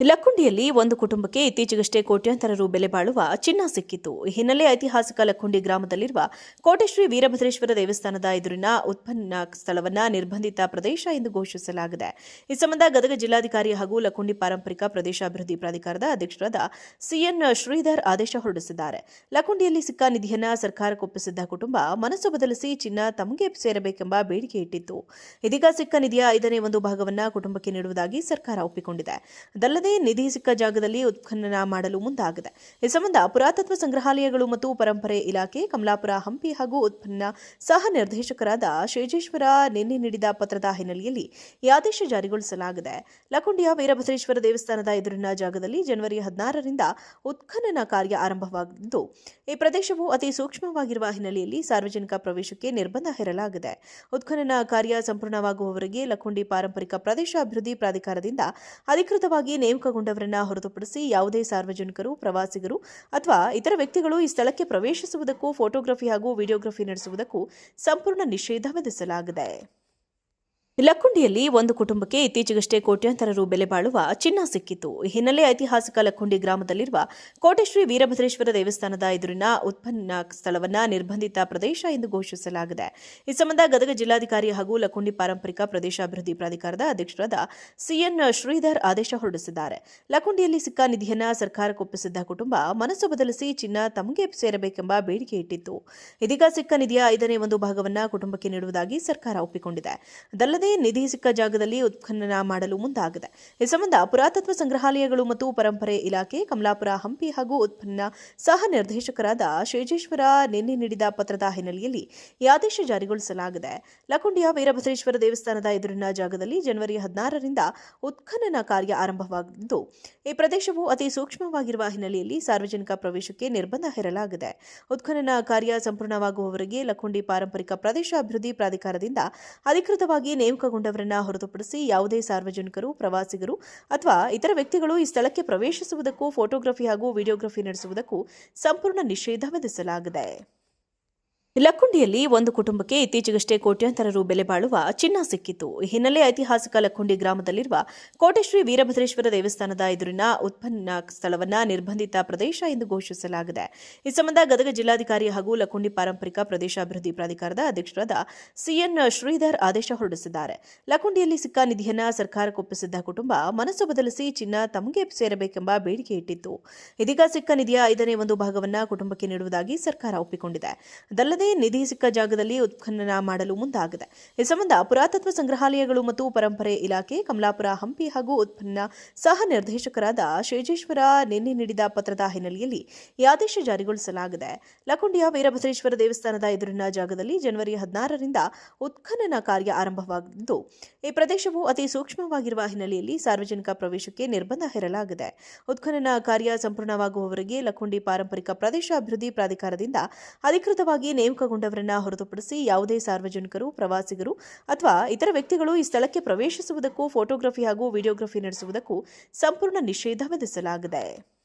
ಲಕ್ಕುಂಡಿಯಲ್ಲಿ ಒಂದು ಕುಟುಂಬಕ್ಕೆ ಇತ್ತೀಚೆಗಷ್ಟೇ ಕೋಟ್ಯಾಂತರ ರು ಬೆಲೆ ಬಾಳುವ ಚಿನ್ನ ಸಿಕ್ಕಿತ್ತು. ಈ ಹಿನ್ನೆಲೆ ಐತಿಹಾಸಿಕ ಲಕ್ಕುಂಡಿ ಗ್ರಾಮದಲ್ಲಿರುವ ಕೋಟೆಶ್ರೀ ವೀರಭದ್ರೇಶ್ವರ ದೇವಸ್ಥಾನದ ಎದುರಿನ ಉತ್ಪನ್ನ ಸ್ಥಳವನ್ನ ನಿರ್ಬಂಧಿತ ಪ್ರದೇಶ ಎಂದು ಘೋಷಿಸಲಾಗಿದೆ. ಈ ಸಂಬಂಧ ಗದಗ ಜಿಲ್ಲಾಧಿಕಾರಿ ಹಾಗೂ ಲಕ್ಕುಂಡಿ ಪಾರಂಪರಿಕ ಪ್ರದೇಶಾಭಿವೃದ್ಧಿ ಪ್ರಾಧಿಕಾರದ ಅಧ್ಯಕ್ಷರಾದ ಸಿಎನ್ ಶ್ರೀಧರ್ ಆದೇಶ ಹೊರಡಿಸಿದ್ದಾರೆ. ಲಕ್ಕುಂಡಿಯಲ್ಲಿ ಸಿಕ್ಕ ನಿಧಿಯನ್ನ ಸರ್ಕಾರಕ್ಕೊಪ್ಪಿಸಿದ್ದ ಕುಟುಂಬ ಮನಸ್ಸು ಬದಲಿಸಿ ಚಿನ್ನ ತಮಗೆ ಸೇರಬೇಕೆಂಬ ಬೇಡಿಕೆ ಇಟ್ಟಿತ್ತು. ಇದೀಗ ಸಿಕ್ಕ ನಿಧಿಯ ಐದನೇ ಒಂದು ಭಾಗವನ್ನ ಕುಟುಂಬಕ್ಕೆ ನೀಡುವುದಾಗಿ ಸರ್ಕಾರ ಒಪ್ಪಿಕೊಂಡಿದೆ. ಅದಲ್ಲದೆ ನಿಧಿ ಸಿಕ್ಕ ಜಾಗದಲ್ಲಿ ಉತ್ಖನನ ಮಾಡಲು ಮುಂದಾಗಿದೆ. ಈ ಸಂಬಂಧ ಪುರಾತತ್ವ ಸಂಗ್ರಹಾಲಯಗಳು ಮತ್ತು ಪರಂಪರೆ ಇಲಾಖೆ, ಕಮಲಾಪುರ, ಹಂಪಿ ಹಾಗೂ ಉತ್ಪನ್ನ ಸಹ ನಿರ್ದೇಶಕರಾದ ಶೇಜೇಶ್ವರ ನಿನ್ನೆ ನೀಡಿದ ಪತ್ರದ ಹಿನ್ನೆಲೆಯಲ್ಲಿ ಈ ಆದೇಶ ಜಾರಿಗೊಳಿಸಲಾಗಿದೆ. ಲಕುಂಡಿಯ ವೀರಭದ್ರೇಶ್ವರ ದೇವಸ್ಥಾನದ ಎದುರಿನ ಜಾಗದಲ್ಲಿ ಜನವರಿ ಹದಿನಾರರಿಂದ ಉತ್ಖನನ ಕಾರ್ಯ ಆರಂಭವಾಗಿದ್ದು ಈ ಪ್ರದೇಶವು ಅತಿ ಸೂಕ್ಷ್ಮವಾಗಿರುವ ಹಿನ್ನೆಲೆಯಲ್ಲಿ ಸಾರ್ವಜನಿಕ ಪ್ರವೇಶಕ್ಕೆ ನಿರ್ಬಂಧ ಹೇರಲಾಗಿದೆ. ಉತ್ಖನನ ಕಾರ್ಯ ಸಂಪೂರ್ಣವಾಗುವವರೆಗೆ ಲಕುಂಡಿ ಪಾರಂಪರಿಕ ಪ್ರದೇಶ ಅಭಿವೃದ್ಧಿ ಪ್ರಾಧಿಕಾರದಿಂದ ಅಧಿಕೃತವಾಗಿ ನೇಮಕಗೊಂಡವರನ್ನ ಹೊರತುಪಡಿಸಿ ಯಾವುದೇ ಸಾರ್ವಜನಿಕರು, ಪ್ರವಾಸಿಗರು ಅಥವಾ ಇತರ ವ್ಯಕ್ತಿಗಳು ಈ ಸ್ಥಳಕ್ಕೆ ಪ್ರವೇಶಿಸುವುದಕ್ಕೂ ಫೋಟೋಗ್ರಫಿ ಹಾಗೂ ವಿಡಿಯೋಗ್ರಫಿ ನಡೆಸುವುದಕ್ಕೂ ಸಂಪೂರ್ಣ ನಿಷೇಧ ವಿಧಿಸಲಾಗಿದೆ. ಲಕ್ಕುಂಡಿಯಲ್ಲಿ ಒಂದು ಕುಟುಂಬಕ್ಕೆ ಇತ್ತೀಚೆಗಷ್ಟೇ ಕೋಟ್ಯಾಂತರ ರು ಬೆಲೆ ಬಾಳುವ ಚಿನ್ನ ಸಿಕ್ಕಿತ್ತು. ಈ ಹಿನ್ನೆಲೆ ಐತಿಹಾಸಿಕ ಲಕ್ಕುಂಡಿ ಗ್ರಾಮದಲ್ಲಿರುವ ಕೋಟೆಶ್ರೀ ವೀರಭದ್ರೇಶ್ವರ ದೇವಸ್ಥಾನದ ಎದುರಿನ ಉತ್ಪನ್ನ ಸ್ಥಳವನ್ನ ನಿರ್ಬಂಧಿತ ಪ್ರದೇಶ ಎಂದು ಘೋಷಿಸಲಾಗಿದೆ. ಈ ಸಂಬಂಧ ಗದಗ ಜಿಲ್ಲಾಧಿಕಾರಿ ಹಾಗೂ ಲಕ್ಕುಂಡಿ ಪಾರಂಪರಿಕ ಪ್ರದೇಶಾಭಿವೃದ್ಧಿ ಪ್ರಾಧಿಕಾರದ ಅಧ್ಯಕ್ಷರಾದ ಸಿಎನ್ ಶ್ರೀಧರ್ ಆದೇಶ ಹೊರಡಿಸಿದ್ದಾರೆ. ಲಕ್ಕುಂಡಿಯಲ್ಲಿ ಸಿಕ್ಕ ನಿಧಿಯನ್ನ ಸರ್ಕಾರಕ್ಕೊಪ್ಪಿಸಿದ್ದ ಕುಟುಂಬ ಮನಸ್ಸು ಬದಲಿಸಿ ಚಿನ್ನ ತಮಗೆ ಸೇರಬೇಕೆಂಬ ಬೇಡಿಕೆ ಇಟ್ಟಿತ್ತು. ಇದೀಗ ಸಿಕ್ಕ ನಿಧಿಯ ಐದನೇ ಒಂದು ಭಾಗವನ್ನ ಕುಟುಂಬಕ್ಕೆ ನೀಡುವುದಾಗಿ ಸರ್ಕಾರ ಒಪ್ಪಿಕೊಂಡಿದೆ. ಅದಲ್ಲದೆ ನಿಧಿ ಸಿಕ್ಕ ಜಾಗದಲ್ಲಿ ಉತ್ಖನನ ಮಾಡಲು ಮುಂದಾಗಿದೆ. ಈ ಸಂಬಂಧ ಪುರಾತತ್ವ ಸಂಗ್ರಹಾಲಯಗಳು ಮತ್ತು ಪರಂಪರೆ ಇಲಾಖೆ, ಕಮಲಾಪುರ, ಹಂಪಿ ಹಾಗೂ ಉತ್ಪನ್ನ ಸಹ ನಿರ್ದೇಶಕರಾದ ಶೇಜೇಶ್ವರ ನಿನ್ನೆ ನೀಡಿದ ಪತ್ರದ ಹಿನ್ನೆಲೆಯಲ್ಲಿ ಈ ಆದೇಶ ಜಾರಿಗೊಳಿಸಲಾಗಿದೆ. ಲಕುಂಡಿಯ ವೀರಭದ್ರೇಶ್ವರ ದೇವಸ್ಥಾನದ ಎದುರಿನ ಜಾಗದಲ್ಲಿ ಜನವರಿ ಹದಿನಾರರಿಂದ ಉತ್ಖನನ ಕಾರ್ಯ ಆರಂಭವಾಗಿದ್ದು ಈ ಪ್ರದೇಶವು ಅತಿ ಸೂಕ್ಷ್ಮವಾಗಿರುವ ಹಿನ್ನೆಲೆಯಲ್ಲಿ ಸಾರ್ವಜನಿಕ ಪ್ರವೇಶಕ್ಕೆ ನಿರ್ಬಂಧ ಹೇರಲಾಗಿದೆ. ಉತ್ಖನನ ಕಾರ್ಯ ಸಂಪೂರ್ಣವಾಗುವವರೆಗೆ ಲಕುಂಡಿ ಪಾರಂಪರಿಕ ಪ್ರದೇಶ ಅಭಿವೃದ್ಧಿ ಪ್ರಾಧಿಕಾರದಿಂದ ಅಧಿಕೃತವಾಗಿ ನೇಮಕಗೊಂಡವರನ್ನ ಹೊರತುಪಡಿಸಿ ಯಾವುದೇ ಸಾರ್ವಜನಿಕರು, ಪ್ರವಾಸಿಗರು ಅಥವಾ ಇತರ ವ್ಯಕ್ತಿಗಳು ಈ ಸ್ಥಳಕ್ಕೆ ಪ್ರವೇಶಿಸುವುದಕ್ಕೂ, ಫೋಟೋಗ್ರಫಿ ಹಾಗೂ ವಿಡಿಯೋಗ್ರಫಿ ನಡೆಸುವುದಕ್ಕೂ ಸಂಪೂರ್ಣ ನಿಷೇಧ ವಿಧಿಸಲಾಗಿದೆ. ಲಕ್ಕುಂಡಿಯಲ್ಲಿ ಒಂದು ಕುಟುಂಬಕ್ಕೆ ಇತ್ತೀಚೆಗಷ್ಟೇ ಕೋಟ್ಯಾಂತರ ರು ಬೆಲೆ ಬಾಳುವ ಚಿನ್ನ ಸಿಕ್ಕಿತು ಹಿನ್ನೆಲೆ ಐತಿಹಾಸಿಕ ಲಕ್ಕುಂಡಿ ಗ್ರಾಮದಲ್ಲಿರುವ ಕೋಟೆಶ್ರೀ ವೀರಭದ್ರೇಶ್ವರ ದೇವಸ್ಥಾನದ ಎದುರಿನ ಉತ್ಪನ್ನ ಸ್ಥಳವನ್ನ ನಿರ್ಬಂಧಿತ ಪ್ರದೇಶ ಎಂದು ಘೋಷಿಸಲಾಗಿದೆ. ಈ ಸಂಬಂಧ ಗದಗ ಜಿಲ್ಲಾಧಿಕಾರಿ ಹಾಗೂ ಲಕ್ಕುಂಡಿ ಪಾರಂಪರಿಕ ಪ್ರದೇಶಾಭಿವೃದ್ಧಿ ಪ್ರಾಧಿಕಾರದ ಅಧ್ಯಕ್ಷರಾದ ಸಿಎನ್ ಶ್ರೀಧರ್ ಆದೇಶ ಹೊರಡಿಸಿದ್ದಾರೆ. ಲಕ್ಕುಂಡಿಯಲ್ಲಿ ಸಿಕ್ಕ ನಿಧಿಯನ್ನ ಸರ್ಕಾರಕ್ಕೊಪ್ಪಿಸಿದ್ದ ಕುಟುಂಬ ಮನಸ್ಸು ಬದಲಿಸಿ ಚಿನ್ನ ತಮಗೆ ಸೇರಬೇಕೆಂಬ ಬೇಡಿಕೆ ಇಟ್ಟಿತ್ತು. ಇದೀಗ ಸಿಕ್ಕ ನಿಧಿಯ ಐದನೇ ಒಂದು ಭಾಗವನ್ನ ಕುಟುಂಬಕ್ಕೆ ನೀಡುವುದಾಗಿ ಸರ್ಕಾರ ಒಪ್ಪಿಕೊಂಡಿದೆ. ಅದಲ್ಲದೆ ನಿಧಿ ಸಿಕ್ಕ ಜಾಗದಲ್ಲಿ ಉತ್ಖನನ ಮಾಡಲು ಮುಂದಾಗಿದೆ. ಈ ಸಂಬಂಧ ಪುರಾತತ್ವ ಸಂಗ್ರಹಾಲಯಗಳು ಮತ್ತು ಪರಂಪರೆ ಇಲಾಖೆ, ಕಮಲಾಪುರ, ಹಂಪಿ ಹಾಗೂ ಉತ್ಪನ್ನ ಸಹ ನಿರ್ದೇಶಕರಾದ ಶೇಜೇಶ್ವರ ನಿನ್ನೆ ನೀಡಿದ ಪತ್ರದ ಹಿನ್ನೆಲೆಯಲ್ಲಿ ಈ ಆದೇಶ ಜಾರಿಗೊಳಿಸಲಾಗಿದೆ. ಲಕುಂಡಿಯ ವೀರಭದ್ರೇಶ್ವರ ದೇವಸ್ಥಾನದ ಎದುರಿನ ಜಾಗದಲ್ಲಿ ಜನವರಿ ಹದಿನಾರರಿಂದ ಉತ್ಖನನ ಕಾರ್ಯ ಆರಂಭವಾಗಿದ್ದು ಈ ಪ್ರದೇಶವು ಅತಿ ಸೂಕ್ಷ್ಮವಾಗಿರುವ ಹಿನ್ನೆಲೆಯಲ್ಲಿ ಸಾರ್ವಜನಿಕ ಪ್ರವೇಶಕ್ಕೆ ನಿರ್ಬಂಧ ಹೇರಲಾಗಿದೆ. ಉತ್ಖನನ ಕಾರ್ಯ ಸಂಪೂರ್ಣವಾಗುವವರೆಗೆ ಲಕುಂಡಿ ಪಾರಂಪರಿಕ ಪ್ರದೇಶ ಅಭಿವೃದ್ಧಿ ಪ್ರಾಧಿಕಾರದಿಂದ ಅಧಿಕೃತವಾಗಿ ನೇಮಕಗೊಂಡವರನ್ನ ಹೊರತುಪಡಿಸಿ ಯಾವುದೇ ಸಾರ್ವಜನಿಕರು, ಪ್ರವಾಸಿಗರು ಅಥವಾ ಇತರ ವ್ಯಕ್ತಿಗಳು ಈ ಸ್ಥಳಕ್ಕೆ ಪ್ರವೇಶಿಸುವುದಕ್ಕೂ, ಫೋಟೋಗ್ರಫಿ ಹಾಗೂ ವಿಡಿಯೋಗ್ರಫಿ ನಡೆಸುವುದಕ್ಕೂ ಸಂಪೂರ್ಣ ನಿಷೇಧ ವಿಧಿಸಲಾಗಿದೆ.